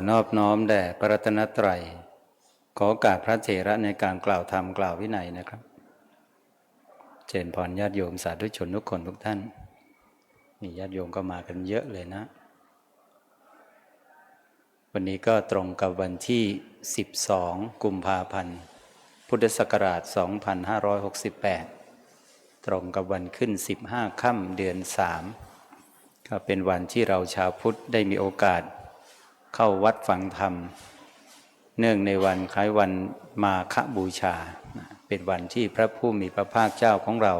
อนอบน้อมแด่พระรัตนตรัย ขอโอกาสพระเถระในการกล่าวธรรมกล่าววินัยนะครับ เจริญพรญาติโยมสาธุชนทุกคนทุกท่านมีญาติโยมก็มากันเยอะเลยนะ วันนี้ก็ตรงกับวันที่ 12 กุมภาพันธ์ พุทธศักราช 2568 ตรงกับวันขึ้น 15 ค่ำเดือน 3 ก็เป็นวันที่เราชาวพุทธได้มีโอกาส เข้าวัดฟังธรรม เนื่องในวันคล้ายวันมาฆบูชา เป็นวันที่พระผู้มีพระภาคเจ้าของเรา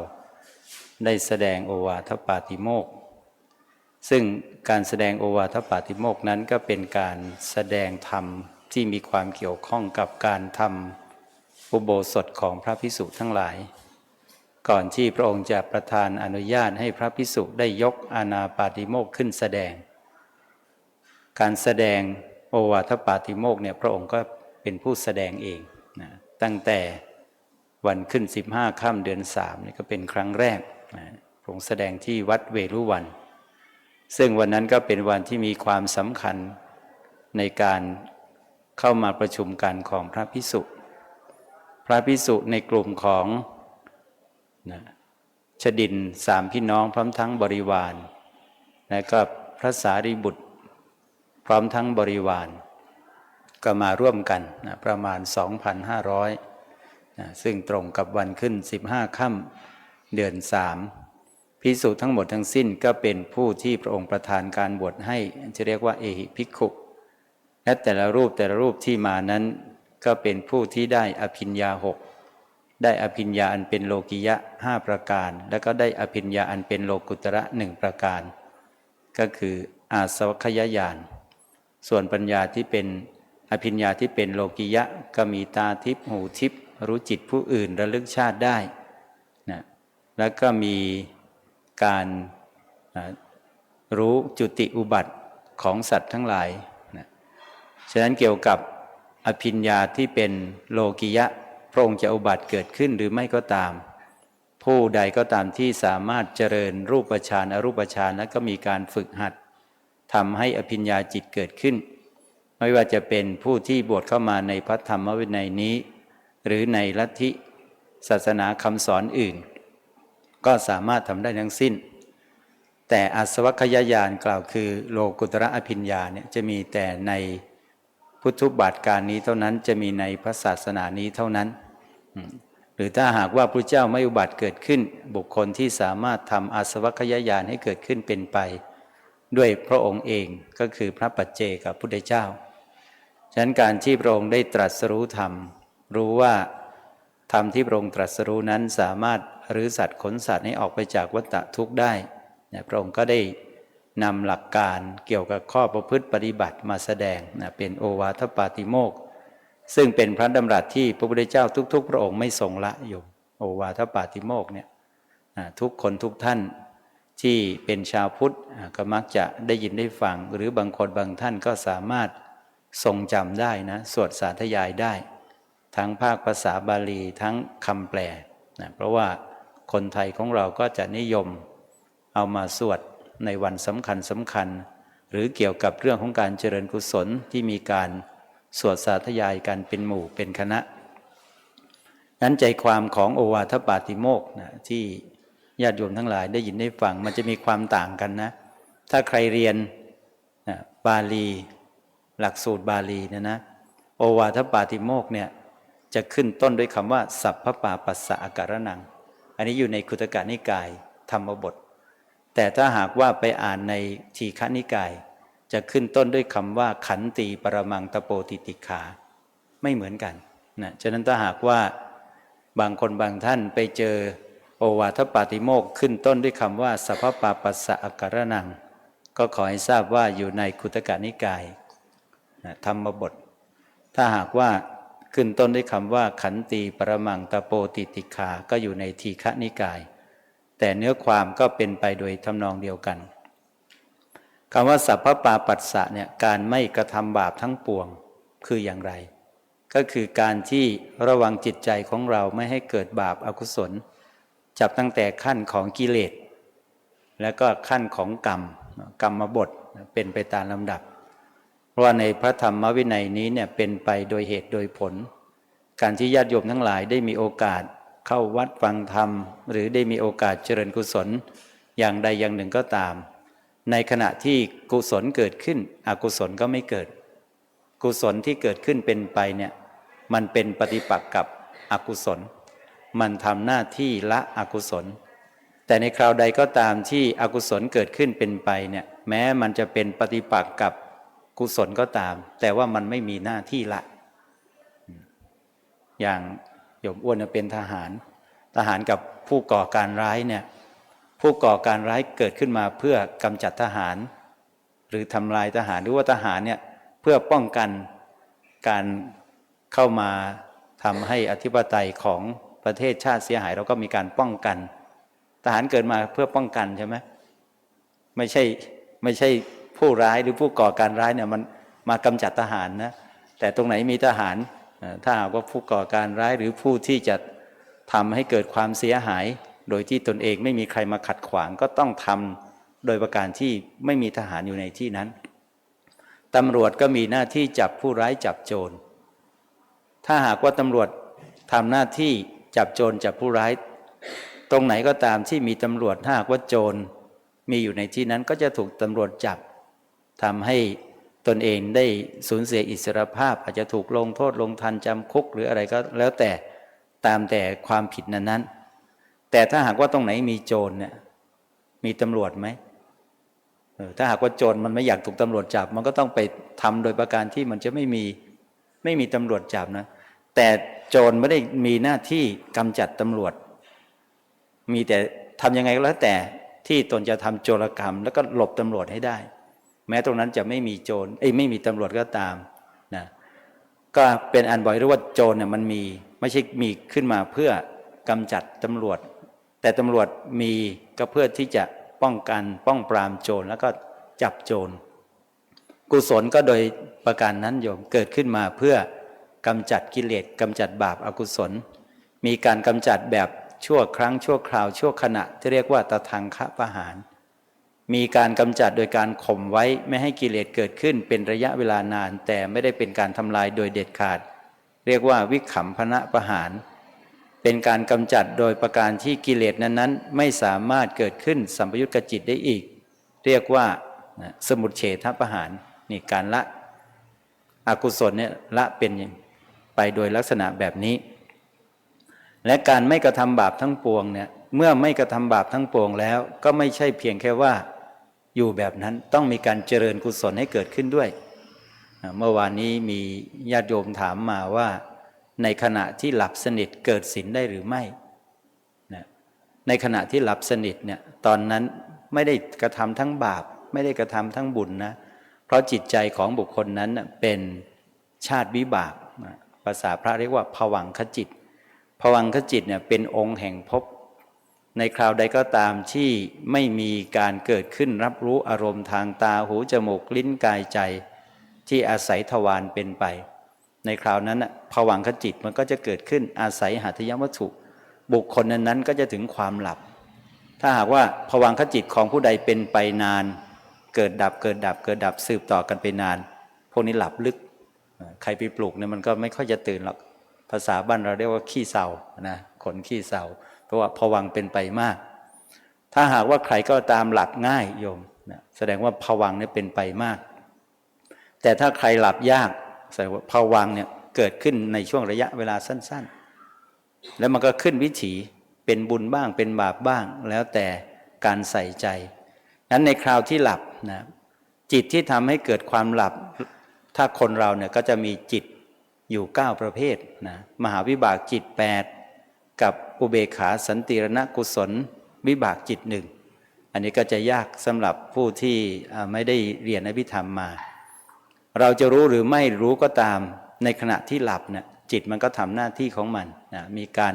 ได้แสดงโอวาทปาติโมก ซึ่งการแสดงโอวาทปาติโมกนั้นก็เป็นการแสดงธรรมที่มีความเกี่ยวข้องกับการทำอุโบสถของพระพิสุทั้งหลาย ก่อนที่พระองค์จะประทานอนุญาตให้พระพิสุได้ยกอาณาปาติโมกขึ้นแสดง การแสดงโอวาทปาติโมกเนี่ยพระองค์ก็เป็นผู้แสดงเองนะตั้งแต่วันขึ้น 15ค่ำเดือน3นี่ก็เป็นครั้งแรกนะพระองค์แสดงที่วัดเวรุวัน ซึ่งวันนั้นก็เป็นวันที่มีความสำคัญในการเข้ามาประชุมกันของพระพิสุพระพิสุในกลุ่มของนะชดินสามพี่น้องพร้อมทั้งบริวารและก็พระสารีบุตร พร้อมทั้งบริวาร ก็มาร่วมกันนะประมาณ 2,500นะซึ่งตรงกับวันขึ้น 15ค่ำเดือน3พิสูจน์ทั้งหมดทั้งสิ้นก็เป็นผู้ที่พระองค์ประทานการบวชให้จะเรียกว่าเอหิภิกขุและแต่ละรูปแต่ละรูปที่มานั้น ก็เป็นผู้ที่ได้อภิญญาหกได้อภิญญาอันเป็นโลกิยะห้าประการ แล้วก็ได้อภิญญาอันเป็นโลกุตระหนึ่งประการ ก็คืออาสวัคยญาณ ส่วนปัญญาที่เป็นอภิญญาที่เป็นโลกิยะก็มีตาทิพหูทิพรู้จิตผู้อื่นระลึกชาติได้นะแล้วก็มีการรู้จุติอุบัติของสัตว์ทั้งหลายนะฉะนั้นเกี่ยวกับอภิญญาที่เป็นโลกิยะพระองค์จะอุบัติเกิดขึ้นหรือไม่ก็ตาม ผู้ใดก็ตามที่สามารถเจริญรูปฌานอรูปฌานแล้วก็มีการฝึกหัด ทำให้อภิญญาจิตเกิดขึ้น ไม่ว่าจะเป็นผู้ที่บวชเข้ามาในพระธรรมวินัยนี้ หรือในลัทธิศาสนาคำสอนอื่น ก็สามารถทำได้ทั้งสิ้น แต่อาสวัคยายานกล่าวคือโลกุตระอภิญญาเนี่ยจะมีแต่ในพุทธบาทการนี้เท่านั้นจะมีในพระศาสนานี้เท่านั้น หรือถ้าหากว่าพระเจ้าไม่อุบัติเกิดขึ้น บุคคลที่สามารถทำอาสวัคยายานให้เกิดขึ้นเป็นไป ด้วยพระองค์เองก็คือพระปัจเจกับพุทธเจ้า ฉะนั้นการที่พระองค์ได้ตรัสรู้ธรรม รู้ว่าธรรมที่พระองค์ตรัสรู้นั้นสามารถรื้อสัตว์ขนสัตว์ให้ออกไปจากวัฏทุกข์ได้นะพระองค์ก็ได้นำหลักการเกี่ยวกับข้อประพฤติปฏิบัติมาแสดงนะเป็นโอวาทปาติโมก ซึ่งเป็นพระดำรัสที่พระพุทธเจ้าทุก ๆ พระองค์ไม่ทรงละอยู่ โอวาทปาติโมกเนี่ยทุกคนทุกท่าน ที่เป็นชาวพุทธก็มักจะได้ยินได้ฟัง หรือบางคนบางท่านก็สามารถทรงจำได้นะสวดสาธยายได้ ทั้งภาคภาษาบาลีทั้งคำแปลนะเพราะว่าคนไทยของเราก็จะนิยมเอามาสวดในวันสำคัญสำคัญ หรือเกี่ยวกับเรื่องของการเจริญกุศลที่มีการสวดสาธยายกันเป็นหมู่เป็นคณะนั้นใจความของโอวาทปาติโมกนะที่ ญาติโยมทั้งหลายได้ยินได้ฟังมันจะมีความต่างกันนะ ถ้าใครเรียนนะบาลี หลักสูตรบาลีเนี่ยนะ โอวาทปาติโมกเนี่ยจะขึ้นต้นด้วยคำว่า สัพพปาปัสสะอาการนัง อันนี้อยู่ในคุตกานิกายธรรมบท แต่ถ้าหากว่าไปอ่านในทีฆนิกาย จะขึ้นต้นด้วยคำว่า ขันตีปรมังตโปติติขา ไม่เหมือนกันนะฉะนั้นถ้าหากว่าบางคนบางท่านไปเจอ โอวาทปาติโมกขึ้นต้นด้วยคำว่าสัพพปาปัสสะอาการนัง ก็ขอให้ทราบว่าอยู่ในคุตกานิกายธรรมบท ถ้าหากว่าขึ้นต้นด้วยคำว่า ขันตีปรมังตโปติติขา ก็อยู่ในทีฆนิกาย แต่เนื้อความก็เป็นไปโดยทำนองเดียวกันคำว่าสัพพปาปัสสะเนี่ยการไม่กระทำบาปทั้งปวงคืออย่างไร ก็คือการที่ระวังจิตใจของเราไม่ให้เกิดบาปอากุศล จับตั้งแต่ขั้นของกิเลส แล้วก็ขั้นของกรรม กรรมบทเป็นไปตามลำดับ เพราะว่าในพระธรรมวินัยนี้เนี่ยเป็นไปโดยเหตุโดยผล การที่ญาติโยมทั้งหลายได้มีโอกาสเข้าวัดฟังธรรม หรือได้มีโอกาสเจริญกุศล อย่างใดอย่างหนึ่งก็ตาม ในขณะที่กุศลเกิดขึ้น อกุศลก็ไม่เกิด กุศลที่เกิดขึ้นเป็นไปเนี่ยมันเป็นปฏิปักษ์กับอกุศล มันทำหน้าที่ละอกุศล แต่ในคราวใดก็ตามที่อกุศลเกิดขึ้นเป็นไปเนี่ยแม้มันจะเป็นปฏิปักษ์กับกุศลก็ตาม แต่ว่ามันไม่มีหน้าที่ละ อย่างโยมอ้วนเป็นทหาร ทหารกับผู้ก่อการร้ายเนี่ยผู้ก่อการร้ายเกิดขึ้นมาเพื่อกำจัดทหาร หรือทำลายทหารหรือว่าทหารเนี่ยเพื่อป้องกันการเข้ามาทำให้อธิปไตยของ ประเทศชาติเสียหายเราก็มีการป้องกัน ทหารเกิดมาเพื่อป้องกันใช่ไหมไม่ใช่ไม่ใช่ผู้ร้ายหรือผู้ก่อการร้ายเนี่ยมันมากำจัดทหารนะแต่ตรงไหนมีทหารถ้าหากว่าผู้ก่อการร้ายหรือผู้ที่จะทำให้เกิดความเสียหาย โดยที่ตนเองไม่มีใครมาขัดขวางก็ต้องทำโดยประการที่ไม่มีทหารอยู่ในที่นั้นตำรวจก็มีหน้าที่จับผู้ร้ายจับโจร ถ้าหากว่าตำรวจทำหน้าที่ จับโจรจับผู้ร้าย ตรงไหนก็ตามที่มีตำรวจถ้าหากว่าโจรมีอยู่ในที่นั้นก็จะถูกตำรวจจับทำให้ตนเองได้สูญเสียอิสรภาพ อาจจะถูกลงโทษลงทันจำคุกหรืออะไรก็แล้วแต่ตามแต่ความผิดนั้นนั้นแต่ถ้าหากว่าตรงไหนมีโจรเนี่ยมีตำรวจไหมถ้าหากว่าโจรมันไม่อยากถูกตำรวจจับ มันก็ต้องไปทำโดยประการที่มันจะไม่มีไม่มีตำรวจจับนะ แต่โจรไม่ได้มีหน้าที่กำจัดตำรวจ มีแต่ทำยังไงก็แล้วแต่ที่ตนจะทำโจรกรรม แล้วก็หลบตำรวจให้ได้ แม้ตรงนั้นจะไม่มีโจรเอ้ยไม่มีตำรวจก็ตามนะก็เป็นอันบอกได้ว่าโจรเนี่ยมันมีไม่ใช่มีขึ้นมาเพื่อกำจัดตำรวจ แต่ตำรวจมีก็เพื่อที่จะป้องกันป้องปรามโจรแล้วก็จับโจรกุศลก็โดยประการนั้นโยมเกิดขึ้นมาเพื่อ กำจัดกิเลสกำจัดบาปอากุศล มีการกำจัดแบบชั่วครั้งชั่วคราวชั่วขณะที่เรียกว่าตะทางคะประหาร มีการกำจัดโดยการข่มไว้ไม่ให้กิเลสเกิดขึ้นเป็นระยะเวลานาน แต่ไม่ได้เป็นการทำลายโดยเด็ดขาด เรียกว่าวิขำพนะประหาร เป็นการกำจัดโดยประการที่กิเลสนั้นๆ ไม่สามารถเกิดขึ้นสัมปยุตกจิตได้อีก เรียกว่าสมุดเฉทประหารนี่การละอกุศลเนี่ยละเป็น ไปโดยลักษณะแบบนี้ และการไม่กระทำบาปทั้งปวงเนี่ยเมื่อไม่กระทำบาปทั้งปวงแล้ว ก็ไม่ใช่เพียงแค่ว่าอยู่แบบนั้นต้องมีการเจริญกุศลให้เกิดขึ้นด้วย เมื่อวานนี้มีญาติโยมถามมาว่า ในขณะที่หลับสนิทเกิดศีลได้หรือไม่ในขณะที่หลับสนิทเนี่ยตอนนั้นไม่ได้กระทำทั้งบาป ไม่ได้กระทำทั้งบุญนะเพราะจิตใจของบุคคลนั้นเป็นชาติวิบาก ภาษาพระเรียกว่าผวังขจิตผวังขจิตเนี่ยเป็นองค์แห่งภพในคราวใดก็ตามที่ไม่มีการเกิดขึ้นรับรู้อารมณ์ทางตาหูจมูกลิ้นกายใจ ที่อาศัยทวารเป็นไป ในคราวนั้นผวังขจิตมันก็จะเกิดขึ้นอาศัยหัตถยวัตถุ บุคคลนั้นๆก็จะถึงความหลับ ถ้าหากว่าผวังขจิตของผู้ใดเป็นไปนาน เกิดดับเกิดดับเกิดดับสืบต่อกันไปนาน พวกนี้หลับลึก ใครไปปลูกเนี่ยมันก็ไม่ค่อยจะตื่นหรอกภาษาบ้านเราเรียกว่าขี้เศร้านะขนขี้เศร้าเพราะว่าผวังเป็นไปมาก ถ้าหากว่าใครก็ตามหลับง่ายโยมนะแสดงว่าผวังเนี่ยเป็นไปมาก แต่ถ้าใครหลับยากแสดงว่าผวังเนี่ยเกิดขึ้นในช่วงระยะเวลาสั้น ๆ แล้วมันก็ขึ้นวิถีเป็นบุญบ้างเป็นบาปบ้าง แล้วแต่การใส่ใจนั้นในคราวที่หลับนะจิตที่ทำให้เกิดความหลับ ถ้าคนเราเนี่ยก็จะมีจิตอยู่ 9 ประเภทนะมหาวิบากจิต 8 กับอุเบขาสันติรณกุศลวิบากจิตหนึ่งอันนี้ก็จะยากสำหรับผู้ที่ไม่ได้เรียนอภิธรรมมา เราจะรู้หรือไม่รู้ก็ตามในขณะที่หลับเนี่ยจิตมันก็ทำหน้าที่ของมันนะมีการ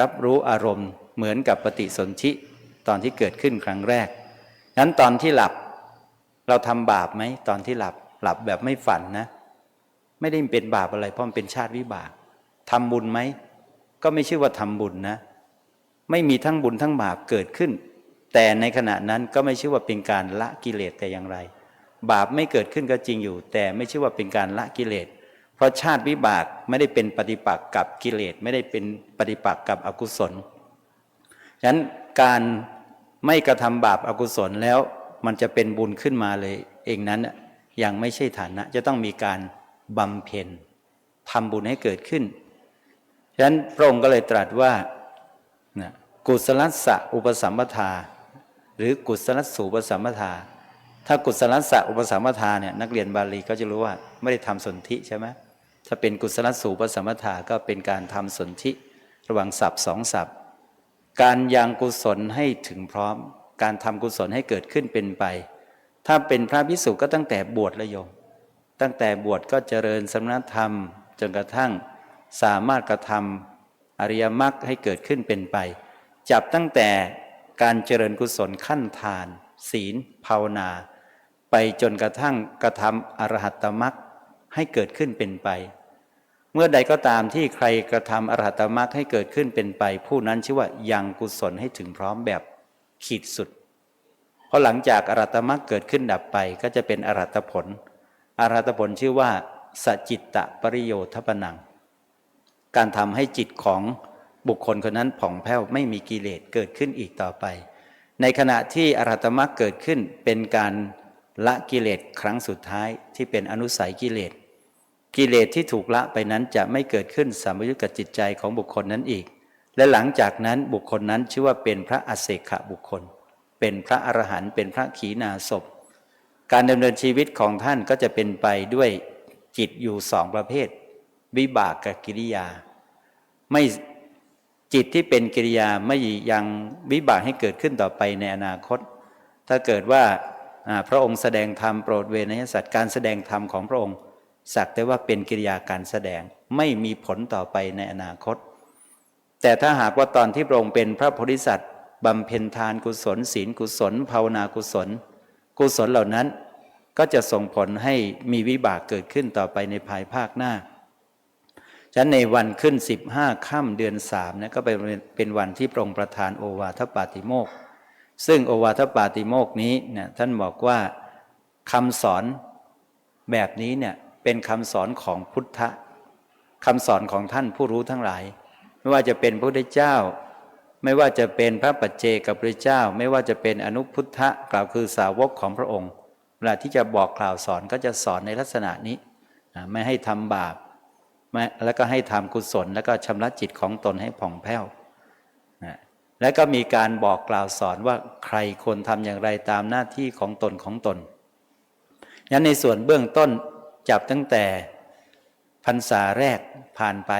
รับรู้อารมณ์เหมือนกับปฏิสนธิตอนที่เกิดขึ้นครั้งแรก นั้นตอนที่หลับ เราทำบาปไหมตอนที่หลับ หลับแบบไม่ฝันนะ ไม่ได้เป็นบาปอะไร เพราะมันเป็นชาติวิบากทำบุญไหม ก็ไม่ชื่อว่าทำบุญนะ ไม่มีทั้งบุญทั้งบาปเกิดขึ้น แต่ในขณะนั้นก็ไม่ชื่อว่าเป็นการละกิเลสแต่อย่างไร บาปไม่เกิดขึ้นก็จริงอยู่ แต่ไม่ใช่ว่าเป็นการละกิเลส เพราะชาติวิบากไม่ได้เป็นปฏิปักษ์กับกิเลส ไม่ได้เป็นปฏิปักษ์กับอกุศลฉะนั้นการไม่กระทำบาปอากุศลแล้วมันจะเป็นบุญขึ้นมาเลย เองนั้นน่ะ ยังไม่ใช่ฐานะ จะต้องมีการบำเพ็ญทำบุญให้เกิดขึ้นฉะนั้นพระองค์ก็เลยตรัสว่ากุศลสะอุปสัมปทา หรือกุศลสูปสัมปทา ถ้ากุศลสะอุปสัมปทาเนี่ยนักเรียนบาลีก็จะรู้ว่าไม่ได้ทำสนธิใช่ไหมถ้าเป็นกุศลสูปสัมปทาก็เป็นการทำสนธิระหว่างศัพท์สองศัพท์ การยังกุศลให้ถึงพร้อม การทำกุศลให้เกิดขึ้นเป็นไป ถ้าเป็นพระพิสุก็ตั้งแต่บวชละโยม ตั้งแต่บวชก็เจริญสมณธรรม จนกระทั่งสามารถกระทำอริยมรรคให้เกิดขึ้นเป็นไป จับตั้งแต่การเจริญกุศลขั้นทาน ศีล ภาวนา ไปจนกระทั่งกระทำอรหัตมรรคให้เกิดขึ้นเป็นไป เมื่อใดก็ตามที่ใครกระทำอรหัตมรรคให้เกิดขึ้นเป็นไป ผู้นั้นชื่อว่ายังกุศลให้ถึงพร้อมแบบขีดสุด เพราะหลังจากอรัตมรรคเกิดขึ้นดับไปก็จะเป็นอรัตผล อรัตผลชื่อว่าสจิตตะปริโยทปนัง การทำให้จิตของบุคคลคนนั้นผ่องแผ้วไม่มีกิเลสเกิดขึ้นอีกต่อไป ในขณะที่อรัตมรรคเกิดขึ้นเป็นการละกิเลสครั้งสุดท้ายที่เป็นอนุสัยกิเลส กิเลสที่ถูกละไปนั้นจะไม่เกิดขึ้นสามยุทธกับจิตใจของบุคคลนั้นอีก และหลังจากนั้นบุคคลนั้นชื่อว่าเป็นพระอเศขะบุคคล เป็นพระอรหันต์เป็นพระขีณาสพ การดำเนินชีวิตของท่านก็จะเป็นไปด้วยจิตอยู่สองประเภท วิบากกับกิริยา ไม่จิตที่เป็นกิริยาไม่ยังวิบากให้เกิดขึ้นต่อไปในอนาคต ถ้าเกิดว่าอ่าพระองค์แสดงธรรมโปรดเวนยสัตว์การแสดงธรรมของพระองค์สักแต่ว่าเป็นกิริยาการแสดงไม่มีผลต่อไปในอนาคต แต่ถ้าหากว่าตอนที่พระองค์เป็นพระโพธิสัตว์ บำเพ็ญทานกุศล ศีลกุศล ภาวนากุศล กุศลเหล่านั้น ก็จะส่งผลให้มีวิบากเกิดขึ้นต่อไปในภายภาคหน้าฉะนั้นในวันขึ้น 15ค่ำเดือนสามนะก็เป็นเป็นวันที่พระองค์ประทานโอวาทปาติโมกซึ่งโอวาทปาติโมกนี้เนี่ยท่านบอกว่าคำสอนแบบนี้เนี่ยเป็นคำสอนของพุทธคำสอนของท่านผู้รู้ทั้งหลาย ไม่ว่าจะเป็นพระพุทธเจ้า ไม่ว่าจะเป็นพระปัจเจกับพระเจ้า ไม่ว่าจะเป็นอนุพุทธะกล่าวคือสาวกของพระองค์ เวลาที่จะบอกกล่าวสอนก็จะสอนในลักษณะนี้ ไม่ให้ทำบาปแล้วก็ให้ทำกุศล แล้วก็ชำระจิตของตนให้ผ่องแผ้วแล้วก็มีการบอกกล่าวสอนว่าใครควรทำอย่างไรตามหน้าที่ของตนของตนงั้นในส่วนเบื้องต้นจับตั้งแต่พรรษาแรกผ่านไป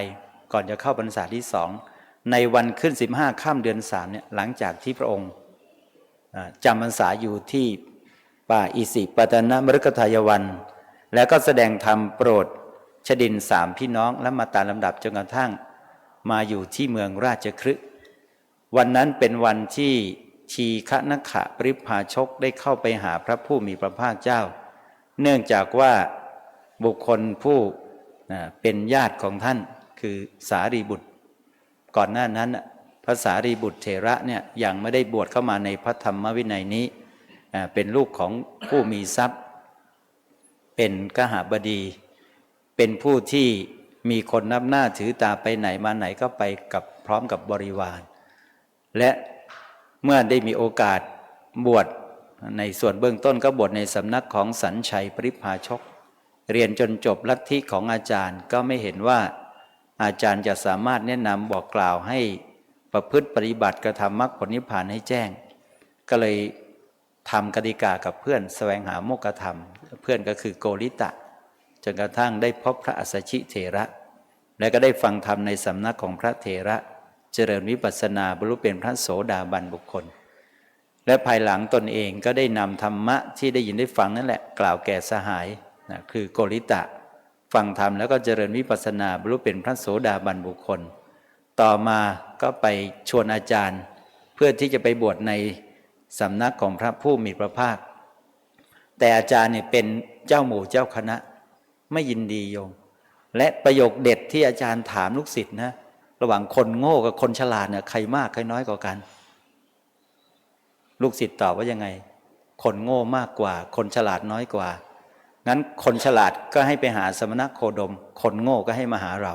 ก่อนจะเข้าพรรษาที่สอง ในวันขึ้น15ข้ามเดือนสามเนี่ยหลังจากที่พระองค์จำพรรษาอยู่ที่ป่าอิสิปตนมฤคทายวัน แล้วก็แสดงธรรมโปรดชดินสามพี่น้องและมาตามลำดับจนกระทั่งมาอยู่ที่เมืองราชคฤห์วันนั้นเป็นวันที่ชีคะนักขะปริพาชกได้เข้าไปหาพระผู้มีพระภาคเจ้า เนื่องจากว่าบุคคลผู้เป็นญาติของท่านคือสารีบุตร ก่อนหน้านั้นน่ะพระสารีบุตรเถระเนี่ยยังไม่ได้บวชเข้ามาในพระธรรมวินัยนี้เป็นลูกของผู้มีทรัพย์ เป็นกหบดี เป็นผู้ที่มีคนนับหน้าถือตาไปไหนมาไหนก็ไปกับพร้อมกับบริวาร และเมื่อได้มีโอกาสบวชในส่วนเบื้องต้นก็บวชในสำนักของสัญชัยปริพาชก เรียนจนจบลัทธิของอาจารย์ก็ไม่เห็นว่า อาจารย์จะสามารถแนะนำบอกกล่าวให้ประพฤติปฏิบัติกระทำมรรคผลนิพพานให้แจ้ง ก็เลยทำกติกากับเพื่อนแสวงหาโมกธรรม เพื่อนก็คือโกริตะ จนกระทั่งได้พบพระอัสสชิเถระ และก็ได้ฟังธรรมในสำนักของพระเถระ เจริญวิปัสสนาบรรลุเป็นพระโสดาบันบุคคล และภายหลังตนเองก็ได้นำธรรมะที่ได้ยินได้ฟังนั่นแหละกล่าวแก่สหายนะคือโกริตะ ฟังธรรมแล้วก็เจริญวิปัสสนาบรรลุเป็นพระโสดาบันบุคคล ต่อมาก็ไปชวนอาจารย์ เพื่อที่จะไปบวชในสำนักของพระผู้มีพระภาค แต่อาจารย์เนี่ยเป็นเจ้าหมู่เจ้าคณะไม่ยินดีโยม และประโยคเด็ดที่อาจารย์ถามลูกศิษย์นะ ระหว่างคนโง่กับคนฉลาดเนี่ยใครมากใครน้อยกว่ากัน ลูกศิษย์ตอบว่ายังไง คนโง่มากกว่า คนฉลาดน้อยกว่า งั้นคนฉลาดก็ให้ไปหาสมณโคดม คนโง่ก็ให้มาหาเรา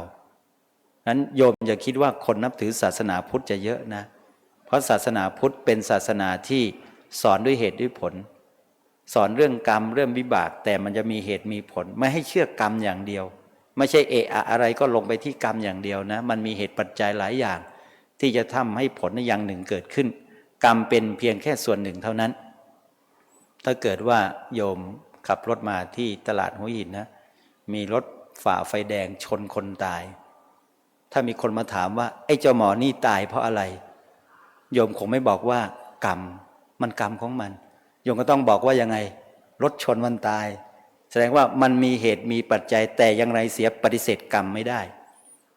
นั้นโยมอย่าคิดว่าคนนับถือศาสนาพุทธจะเยอะนะ เพราะศาสนาพุทธเป็นศาสนาที่สอนด้วยเหตุด้วยผล สอนเรื่องกรรมเรื่องวิบาก แต่มันจะมีเหตุมีผล ไม่ให้เชื่อกรรมอย่างเดียว ไม่ใช่เอะอะอะไรก็ลงไปที่กรรมอย่างเดียวนะ มันมีเหตุปัจจัยหลายอย่าง ที่จะทำให้ผลในอย่างหนึ่งเกิดขึ้น กรรมเป็นเพียงแค่ส่วนหนึ่งเท่านั้น ถ้าเกิดว่าโยม ขับรถมาที่ตลาดหัวหินนะ มีรถฝ่าไฟแดงชนคนตาย ถ้ามีคนมาถามว่า ไอ้เจ้าหมอนี่ตายเพราะอะไร โยมคงไม่บอกว่า กรรม มันกรรมของมัน โยมก็ต้องบอกว่ายังไง รถชนมันตาย แสดงว่ามันมีเหตุมีปัจจัยแต่อย่างไรเสียปฏิเสธกรรมไม่ได้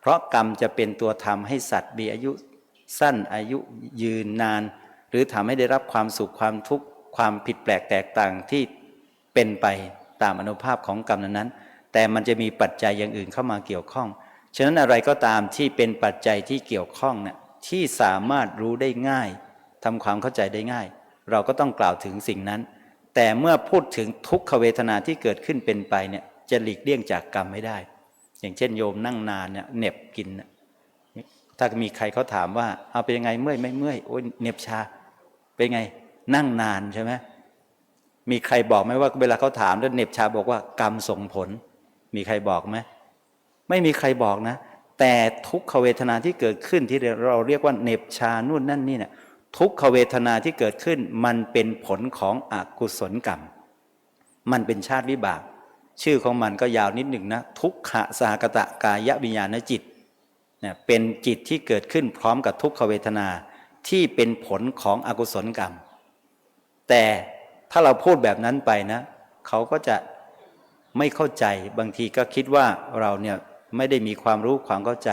เพราะกรรมจะเป็นตัวทำให้สัตว์มีอายุสั้นอายุยืนนาน หรือทำให้ได้รับความสุขความทุกข์ความผิดแปลกแตกต่างที่ เป็นไปตามอนุภาพของกรรมนั้นๆแต่มันจะมีปัจจัยอย่างอื่นเข้ามาเกี่ยวข้อง ฉะนั้นอะไรก็ตามที่เป็นปัจจัยที่เกี่ยวข้องเนี่ยที่สามารถรู้ได้ง่ายทำความเข้าใจได้ง่าย เราก็ต้องกล่าวถึงสิ่งนั้น แต่เมื่อพูดถึงทุกขเวทนาที่เกิดขึ้นเป็นไปเนี่ยจะหลีกเลี่ยงจากกรรมไม่ได้ อย่างเช่นโยมนั่งนานเนี่ยเหน็บกินนะถ้ามีใครเขาถามว่า เอาเป็นยังไงเมื่อยไม่เมื่อยโอ้ยเหน็บชาเป็นไงนั่งนานใช่ไหม มีใครบอกไหมว่าเวลาเขาถามแล้วเหน็บชาบอกว่ากรรมส่งผล มีใครบอกไหมไม่มีใครบอกนะ แต่ทุกขเวทนาที่เกิดขึ้นที่เราเรียกว่าเหน็บชานู่นนั่นนี่เนี่ยทุกขเวทนาที่เกิดขึ้น มันเป็นผลของอกุศลกรรม มันเป็นชาติวิบาก ชื่อของมันก็ยาวนิดหนึ่งนะ ทุกขะสหกตะกายวิญญาณจิตเนี่ยเป็นจิตที่เกิดขึ้นพร้อมกับทุกขเวทนาที่เป็นผลของอกุศลกรรม แต่ ถ้าเราพูดแบบนั้นไปนะ เขาก็จะไม่เข้าใจ บางทีก็คิดว่าเราเนี่ยไม่ได้มีความรู้ความเข้าใจ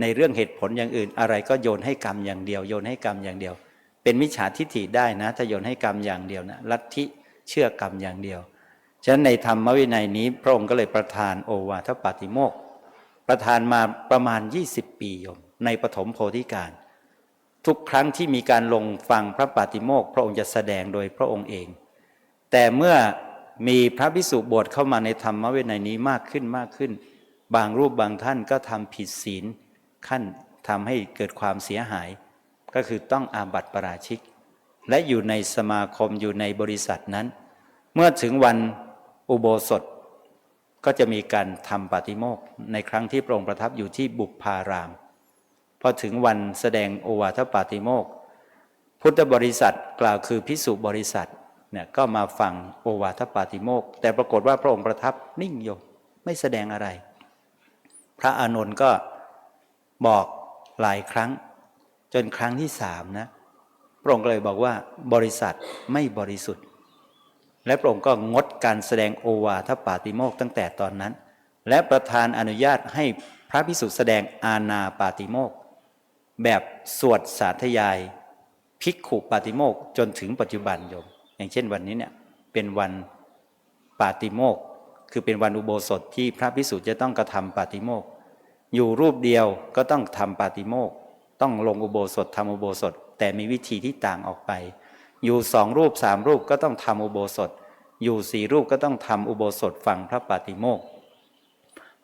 ในเรื่องเหตุผลอย่างอื่น อะไรก็โยนให้กรรมอย่างเดียว โยนให้กรรมอย่างเดียว เป็นมิจฉาทิฏฐิได้นะ ถ้าโยนให้กรรมอย่างเดียวนะลัทธิเชื่อกรรมอย่างเดียว ฉะนั้นในธรรมวินัยนี้พระองค์ก็เลยประทานโอวาทปาติโมกประทานมาประมาณ 20 ปีโยม ในปฐมโพธิการ ทุกครั้งที่มีการลงฟังพระปาติโมกพระองค์จะแสดงโดยพระองค์เอง แต่เมื่อมีพระพิสุบวชเข้ามาในธรรมเวินัยนี้มากขึ้นมากขึ้น บางรูปบางท่านก็ทำผิดศีลขั้นทำให้เกิดความเสียหาย ก็คือต้องอาบัติประราชิก และอยู่ในสมาคมอยู่ในบริษัทนั้น เมื่อถึงวันอุโบสถก็จะมีการทำปาติโมกในครั้งที่พระองค์ประทับอยู่ที่บุพพาราม พอถึงวันแสดงโอวาทปาติโมกพุทธบริษัทกล่าวคือพิสุบริษัทเนี่ยก็มาฟังโอวาทปาติโมกแต่ปรากฏว่าพระองค์ประทับนิ่งอยู่ไม่แสดงอะไร พระอานนท์ก็บอกหลายครั้ง จนครั้งที่สามนะพระองค์เลยบอกว่าบริษัทไม่บริสุทธิ์ และพระองค์ก็งดการแสดงโอวาทปาติโมกตั้งแต่ตอนนั้น และประธานอนุญาตให้พระพิสุแสดงอาณาปาติโมกข แบบสวดสาธยายภิกขุปาติโมกจนถึงปัจจุบันโยม อย่างเช่นวันนี้เนี่ยเป็นวันปาติโมกคือเป็นวันอุโบสถที่พระพิสุจะต้องกระทำปาติโมกอยู่รูปเดียวก็ต้องทำปาติโมกต้องลงอุโบสถทำอุโบสถ แต่มีวิธีที่ต่างออกไป อยู่สองรูปสามรูปก็ต้องทำอุโบสถ อยู่สี่รูปก็ต้องทำอุโบสถฟังพระปาติโมก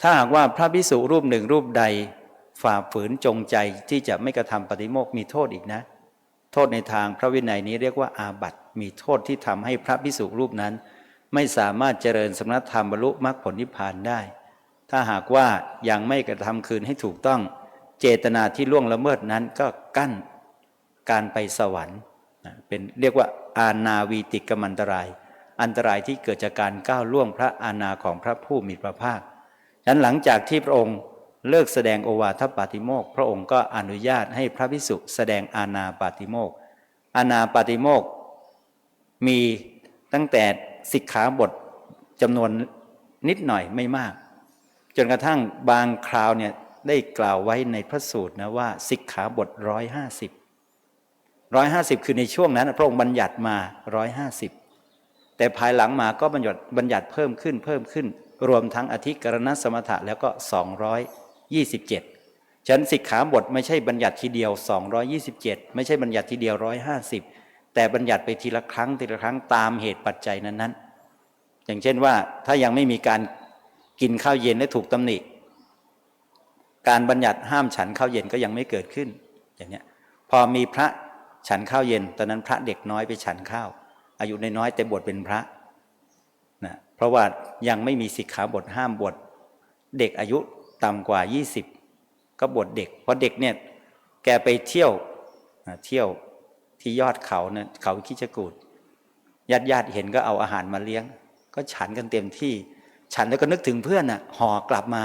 ถ้าหากว่าพระพิสุรูปหนึ่งรูปใด ฝ่าฝืนจงใจที่จะไม่กระทำปฏิโมกมีโทษอีกนะ โทษในทางพระวินัยนี้เรียกว่าอาบัติมีโทษที่ทำให้พระพิสุรูปนั้น ไม่สามารถเจริญสมณธรรมบรรลุมรรคผลนิพพานได้ ถ้าหากว่ายังไม่กระทำคืนให้ถูกต้อง เจตนาที่ล่วงละเมิดนั้นก็กั้นการไปสวรรค์เป็นเรียกว่าอาณาวีติกมันตราย อันตรายที่เกิดจากการก้าวล่วงพระอาณาของพระผู้มีพระภาคฉะนั้นหลังจากที่พระองค์ เลิกแสดงโอวาทปาติโมกพระองค์ก็อนุญาตให้พระพิสุแสดงอาณาปาติโมกอาณาปาติโมกมีตั้งแต่สิกขาบทจำนวนนิดหน่อยไม่มาก จนกระทั่งบางคราวเนี่ยได้กล่าวไว้ในพระสูตรนะว่าสิกขาบทร้อยห้าสิบร้อยห้าสิบคือในช่วงนั้น พระองค์บัญญัติมาร้อยห้าสิบแต่ภายหลังมาก็บัญญัติบัญญัติเพิ่มขึ้นเพิ่มขึ้น รวมทั้งอธิกรณสมถะแล้วก็ 27ฉันสิกขาบทไม่ใช่บัญญัติทีเดียว 227 ไม่ใช่บัญญัติทีเดียว 150 แต่บัญญัติไปทีละครั้งทีละครั้งตามเหตุปัจจัยนั้นๆ อย่างเช่นว่าถ้ายังไม่มีการกินข้าวเย็นและถูกตำหนิ การบัญญัติห้ามฉันข้าวเย็นก็ยังไม่เกิดขึ้นอย่างนี้พอมีพระฉันข้าวเย็น ตอนนั้นพระเด็กน้อยไปฉันข้าว อายุน้อยแต่บวชเป็นพระนะเพราะว่ายังไม่มีสิกขาบทห้ามบวชเด็กอายุ ต่ำกว่า 20 ก็บวชเด็ก เพราะเด็กเนี่ยแกไปเที่ยวเที่ยวที่ยอดเขาเนี่ยเขาคิชกูดญาติญาติเห็นก็เอาอาหารมาเลี้ยง ก็ฉันกันเต็มที่ ฉันแล้วก็นึกถึงเพื่อนน่ะห่อกลับมา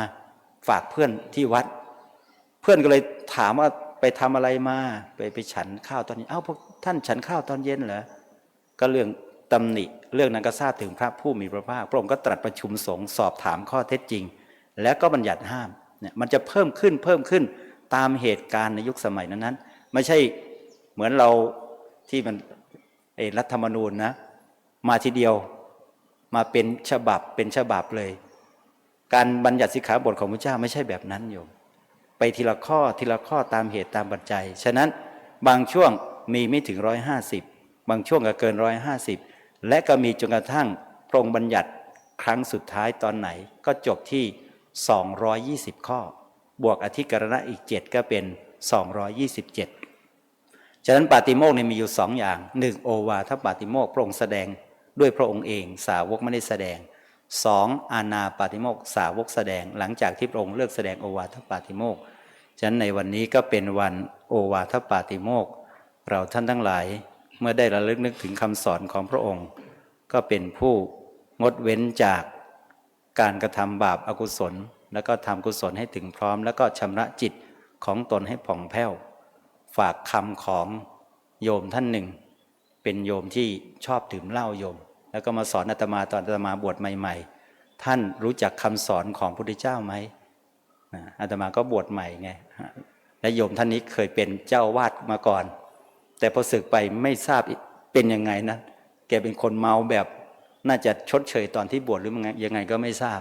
ฝากเพื่อนที่วัด เพื่อนก็เลยถามว่าไปทำอะไรมาไปไปฉันข้าวตอนนี้เอ้าพวกท่านฉันข้าวตอนเย็นเหรอก็เรื่องตำหนิเรื่องนั้นก็ทราบถึงพระผู้มีพระภาคพระองค์ก็ตรัสประชุมสงฆ์สอบถามข้อเท็จจริง แล้วก็บัญญัติห้ามเนี่ยมันจะเพิ่มขึ้นเพิ่มขึ้นตามเหตุการณ์ในยุคสมัยนั้นๆ ไม่ใช่เหมือนเราที่มันเออรัฐธรรมนูญนะมาทีเดียวมาเป็นฉบับเป็นฉบับเลย การบัญญัติสิกขาบทของพระเจ้าไม่ใช่แบบนั้นโยมไปทีละข้อทีละข้อตามเหตุตามปัจจัย ฉะนั้นบางช่วงมีไม่ถึงร้อยห้าสิบบางช่วงก็เกินร้อยห้าสิบและก็มีจนกระทั่งพระองค์บัญญัติครั้งสุดท้ายตอนไหนก็จบที่ 220 ข้อ บวกอธิกรณะอีก 7 ก็เป็น 227 ฉะนั้นปาติโมกข์เนี่ยมีอยู่สองอย่างหนึ่งโอวาทปาติโมกข์พระองค์แสดงด้วยพระองค์เองสาวกไม่ได้แสดงสองอาณาปาติโมกข์สาวกแสดงหลังจากที่พระองค์เลิกแสดงโอวาทปาติโมกข์ฉะนั้นในวันนี้ก็เป็นวันโอวาทปาติโมกข์เราท่านทั้งหลายเมื่อได้ระลึกนึกถึงคำสอนของพระองค์ ก็เป็นผู้งดเว้นจาก การกระทำบาปอากุศล แล้วก็ทำกุศลให้ถึงพร้อม แล้วก็ชำระจิตของตนให้ผ่องแผ้ว ฝากคำของโยมท่านหนึ่ง เป็นโยมที่ชอบดื่มเหล้าโยม แล้วก็มาสอนอาตมาตอนอาตมาบวชใหม่ ๆ ท่านรู้จักคำสอนของพระพุทธเจ้าไหมอาตมาก็บวชใหม่ไงและโยมท่านนี้เคยเป็นเจ้าวาดมาก่อน แต่พอศึกไปไม่ทราบเป็นยังไงนะแกเป็นคนเมาแบบ น่าจะชดเชยตอนที่บวชหรือยังไงยังไงก็ไม่ทราบ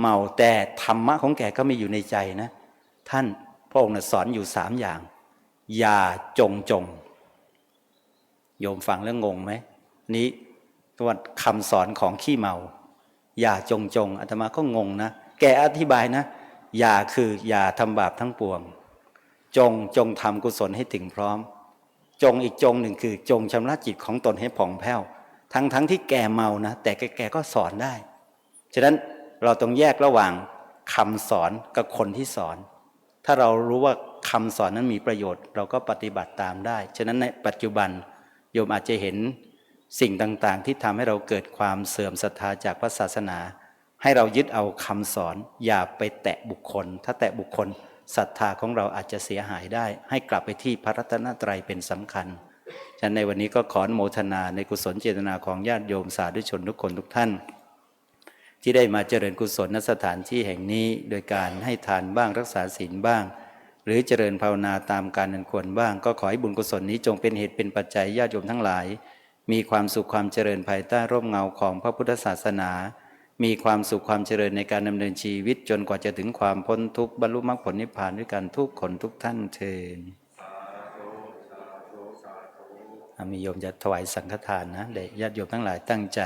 เมาแต่ธรรมะของแกก็มีอยู่ในใจนะ ท่านพระองค์สอนอยู่สามอย่าง อย่าจงจง โยมฟังแล้วงงไหมนี้ตัวคำสอนของขี้เมา อย่าจงจงอาตมาก็งงนะ แกอธิบายนะ อย่าคืออย่าทำบาปทั้งปวง จงจงทำกุศลให้ถึงพร้อม จงอีกจงหนึ่งคือ จงชำระจิตของตนให้ผ่องแผ้ว ทั้งทั้งที่แก่เมานะ แต่แกแกก็สอนได้ ฉะนั้นเราต้องแยกระหว่างคำสอนกับคนที่สอน ถ้าเรารู้ว่าคำสอนนั้นมีประโยชน์ เราก็ปฏิบัติตามได้ ฉะนั้นในปัจจุบันโยมอาจจะเห็นสิ่งต่างๆ ที่ทำให้เราเกิดความเสื่อมศรัทธาจากพระศาสนา ให้เรายึดเอาคำสอน อย่าไปแตะบุคคล ถ้าแตะบุคคลศรัทธาของเราอาจจะเสียหายได้ ให้กลับไปที่พระรัตนตรัยเป็นสำคัญ ฉันในวันนี้ก็ขออนุโมทนาในกุศลเจตนาของญาติโยมสาธุชนทุกคนทุกท่าน ที่ได้มาเจริญกุศลณสถานที่แห่งนี้ โดยการให้ทานบ้างรักษาศีลบ้าง หรือเจริญภาวนาตามการนันควรบ้าง ก็ขอให้บุญกุศลนี้จงเป็นเหตุเป็นปัจจัยญาติโยมทั้งหลาย มีความสุขความเจริญภายใต้ร่มเงาของพระพุทธศาสนา มีความสุขความเจริญในการดำเนินชีวิตจนกว่าจะถึงความพ้นทุกข์บรรลุมรรคผลนิพพานด้วยกันทุกคนทุกท่านเทอ มีโยมจะถวายสังฆทานนะเด็กญาติโยมทั้งหลายตั้งใจ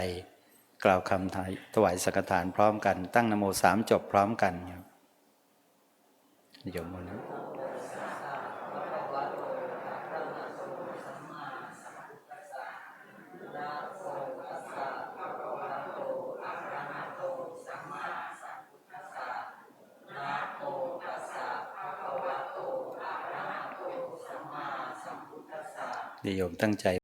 กล่าวคำถวายสังฆทานพร้อมกัน ตั้งนโมสามจบพร้อมกันครับโยมวันนี้ นิยมตั้งใจ